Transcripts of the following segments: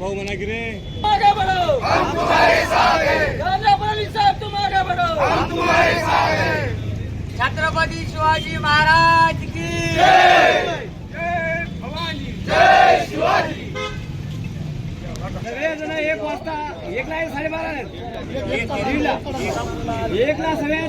भाऊ म्हणा की रे? आगे बढ़ो. हम तुम्हारे साथ हैं राजा बली साहब तुम आगे बढ़ो. हम तुम्हारे साथ हैं छत्रपति शिवाजी महाराज की जय जय भवानी जय शिवाजी सगळेजण एक वाजता एक ला साडेबारा एक ला सगळे.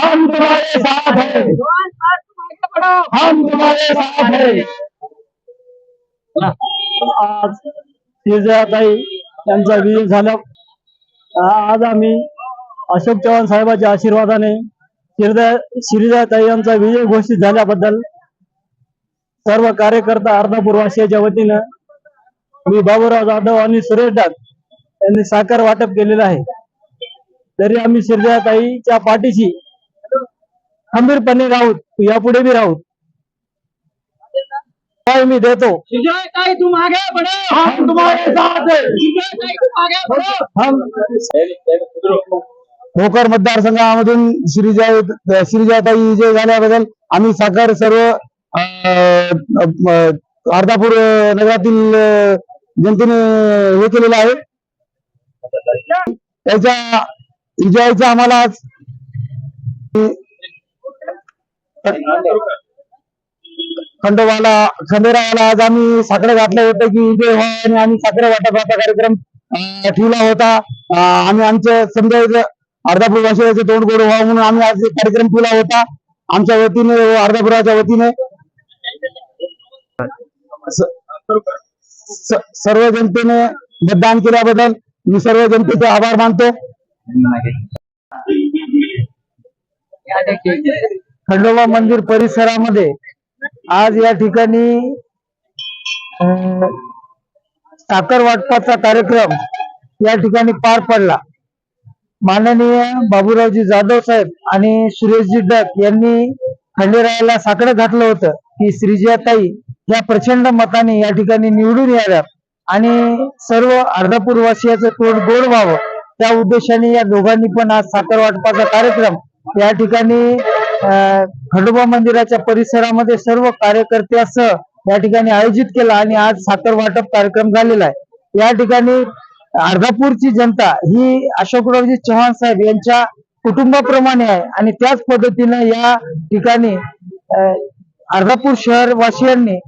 हम तुम्हारे साथ है हम तुम्हारे साथ है आज शिरजाताई त्यांचा विजय झाला. आज आम्ही अशोक चव्हाण साहेबांच्या आशीर्वादाने शिरदा शिरजाताई यांचा विजय घोषित झाल्याबद्दल सर्व कार्यकर्ता अर्धापूर्वाशियाच्या वतीनं मी बाबूराव जाधव आणि सुरेश डाग यांनी साकार वाटप केलेलं आहे. तरी आम्ही शिरजाताईच्या पाठीशी खंबीरपणे राहूत यापुढे बी राहूत. काय मी देतो? तुम आगे बढ़ो हम तुम्हारे साथ हम भोकर मतदारसंघामधून श्रीजय श्रीजयाताई विजय झाल्याबद्दल आम्ही साकार सर्व अर्धापूर नगरातील जनतेने हे केलेलं आहे. त्याच्या विजयाचं आम्हाला आज खंडोबाला खंडेरावाला आज आम्ही साखर घातलं होतं की विजय व्हा आणि आम्ही साकडं वाटपाचा कार्यक्रम ठेवला होता. आम्ही आमचं समजा अर्धापूर भाषेचं तोंड गोड व्हावं म्हणून आम्ही आज एक कार्यक्रम ठेवला होता. आमच्या वतीने अर्धापुराच्या वतीने. सर्व जनतेने मतदान केल्याबद्दल मी सर्व जनतेचे आभार मानतो. खंडोबा मंदिर परिसरामध्ये आज या ठिकाणी साखर वाटपाचा कार्यक्रम या ठिकाणी पार पडला. माननीय बाबूरावजी जाधव साहेब आणि सुरेशजी डक यांनी खंडेरायाला साकडं घातलं होतं की श्रीजयाताई या प्रचंड मताने या ठिकाणी निवडून याव्यात. आणि सर्व अर्धापूरवासियाचं तोंड गोड व्हावं. त्या उद्देशाने या दोघांनी पण आज साखर वाटपाचा कार्यक्रम या ठिकाणी खंडोबा मंदिराच्या परिसरामध्ये सर्व कार्यकर्त्यासह या ठिकाणी आयोजित केला आणि आज साखर वाटप कार्यक्रम झालेला आहे. या ठिकाणी अर्धापूरची जनता ही अशोकरावजी चव्हाण साहेब यांच्या कुटुंबाप्रमाणे आहे आणि त्याच पद्धतीनं या ठिकाणी अर्धापूर शहरवासियांनी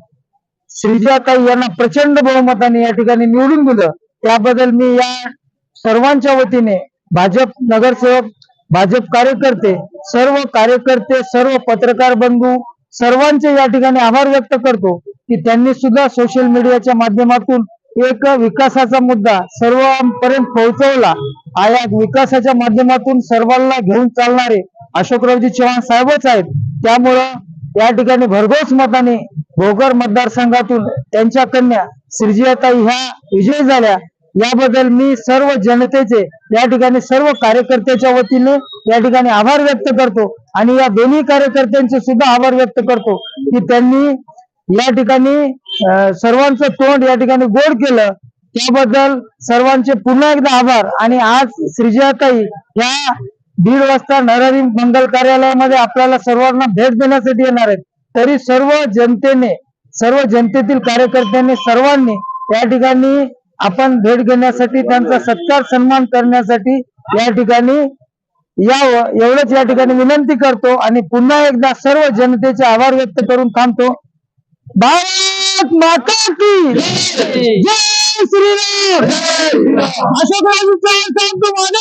श्रीजाताई यांना प्रचंड बहुमताने या ठिकाणी निवडून दिलं. त्याबद्दल मी या सर्वांच्या वतीने भाजप नगरसेवक भाजप कार्यकर्ते सर्व कार्यकर्ते सर्व पत्रकार बंधू सर्वांचे या ठिकाणी आभार व्यक्त करतो की त्यांनी सुद्धा सोशल मीडियाच्या माध्यमातून एक विकासाचा मुद्दा सर्वांपर्यंत पोहोचवला. आया विकासाच्या माध्यमातून सर्वांना घेऊन चालणारे अशोकरावजी चव्हाण साहेबच आहेत. त्यामुळं या ठिकाणी भरघोस मताने भोकर मतदारसंघातून त्यांच्या कन्या श्रीजियाताई ह्या विजयी झाल्या. याबद्दल मी सर्व जनतेचे या ठिकाणी सर्व कार्यकर्त्याच्या वतीने या ठिकाणी आभार व्यक्त करतो आणि या दोन्ही कार्यकर्त्यांचे सुद्धा आभार व्यक्त करतो की त्यांनी या ठिकाणी सर्वांचं तोंड या ठिकाणी गोड केलं. त्याबद्दल सर्वांचे पुन्हा एकदा आभार आणि आज श्रीजयाताई ह्या दीड वाजता नरहरी मंगल कार्यालयामध्ये आपल्याला सर्वांना भेट देण्यासाठी येणार आहेत. तरी सर्व जनतेने सर्व जनतेतील कार्यकर्त्यांनी सर्वांनी या ठिकाणी आपण भेट घेण्यासाठी त्यांचा सत्कार सन्मान करण्यासाठी या ठिकाणी यावं एवढंच या ठिकाणी विनंती करतो आणि पुन्हा एकदा सर्व जनतेचे आभार व्यक्त करून थांबतो. भारत माता की जय श्रीराम! अशोकराव चव्हाण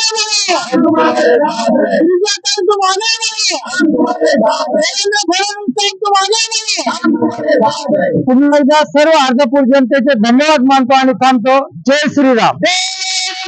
पुन्हा एकदा सर्व अर्धापूर जनतेचे धन्यवाद मानतो आणि थांबतो. जय श्रीराम.